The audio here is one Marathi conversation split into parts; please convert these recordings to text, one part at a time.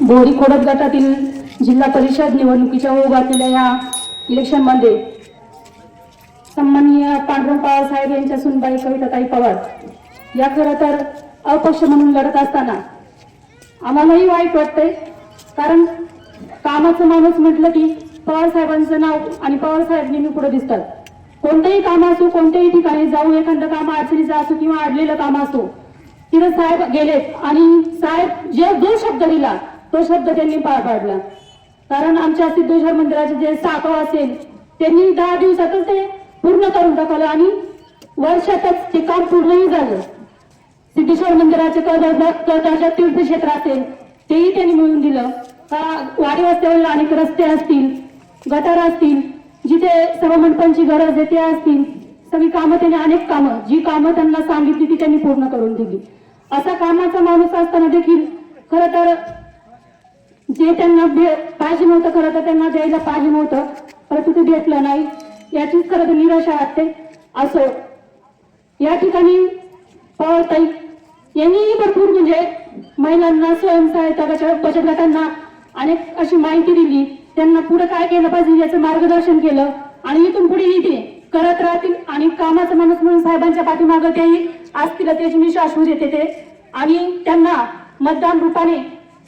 बोरी खोडत गटातील जिल्हा परिषद निवडणुकीच्या ओघातलेल्या या इलेक्शनमध्ये सन्माननीय पांडुरंग पवारसाहेब यांच्या सुनबाई कविताताई पवार. या खरं तर अपक्ष म्हणून लढत असताना आम्हालाही वाईट वाटतंय. कारण कामाचं माणूस म्हटलं की पवार साहेबांचं नाव आणि पवार साहेब नेहमी पुढे दिसतात. कोणतंही काम असो कोणत्याही ठिकाणी जाऊ एखादं काम अडचणीचं असो किंवा अडलेलं काम असो तिथं साहेब गेलेत आणि साहेब जे जो शब्द दिला तो शब्द त्यांनी पार पाडला. कारण आमच्या सिद्धेश्वर मंदिराचे जे साखव असेल त्यांनी दहा दिवसातच ते पूर्ण करून टाकलं आणि वर्षातच ते काम पूर्णही झालं. सिद्धेश्वर मंदिराचे कदाच्या तीर्थक्षेत्र असेल तेही त्यांनी मिळून दिलं. का वाडी रस्त्यावरील अनेक रस्ते असतील गटार असतील जिथे सभामंडपांची गरज आहे ते असतील सगळी कामं त्यांनी अनेक कामं जी कामं त्यांना सांगितली ती त्यांनी पूर्ण करून दिली. असा कामाचा माणूस असताना देखील खरं तर जे त्यांना भे- पाहिजे नव्हतं खरं तर त्यांना द्यायला पाहिजे नव्हतं. परंतु ते भेटलं नाही. याचीच खरं तर निराशा वाटते. असो. या ठिकाणी पवारताई यांनीही भरपूर म्हणजे महिलांना स्वयंसहायता गटाच्या बचत गटांना अनेक अशी माहिती दिली. त्यांना पुढे काय केलं पाहिजे याचं मार्गदर्शन केलं. आणि इथून पुढे येते करत राहतील आणि कामाचा माणूस म्हणून साहेबांच्या पाठीमागं तेही असतील त्याची मी शाश्वत देते ते. आणि त्यांना मतदान रूपाने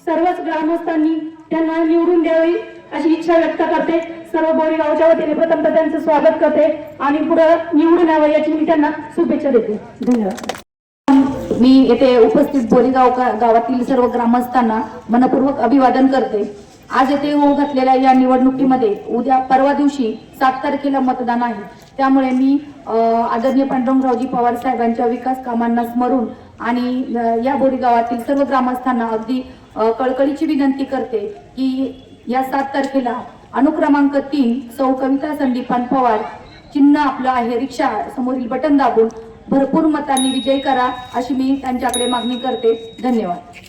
सर्वच ग्रामस्थांनी त्यांना निवडून द्यावी अशी इच्छा व्यक्त करते. सर्व बोरीगावच्या वतीने प्रथम त्यांचं स्वागत करते आणि पुढे निवडून यावं याची मी त्यांना शुभेच्छा देते. धन्यवाद. मी येथे उपस्थित बोरीगाव गावातील सर्व ग्रामस्थांना मनपूर्वक अभिवादन करते. आज येथे होऊ घातलेल्या या निवडणुकीमध्ये उद्या परवा दिवशी सात तारखेला मतदान आहे. त्यामुळे मी आदरणीय पांडुरंगरावजी पवार साहेबांच्या विकास कामांना स्मरून आणि या बोरीगावातील सर्व ग्रामस्थांना अगदी कळकळीची विनंती करते की या सात तारखेला अनुक्रमांक तीन सौ कविता संदीपान पवार चिन्ह आपलं आहे. रिक्षा समोरील बटन दाबून भरपूर मतांनी विजय करा अशी मी त्यांच्याकडे मागणी करते. धन्यवाद.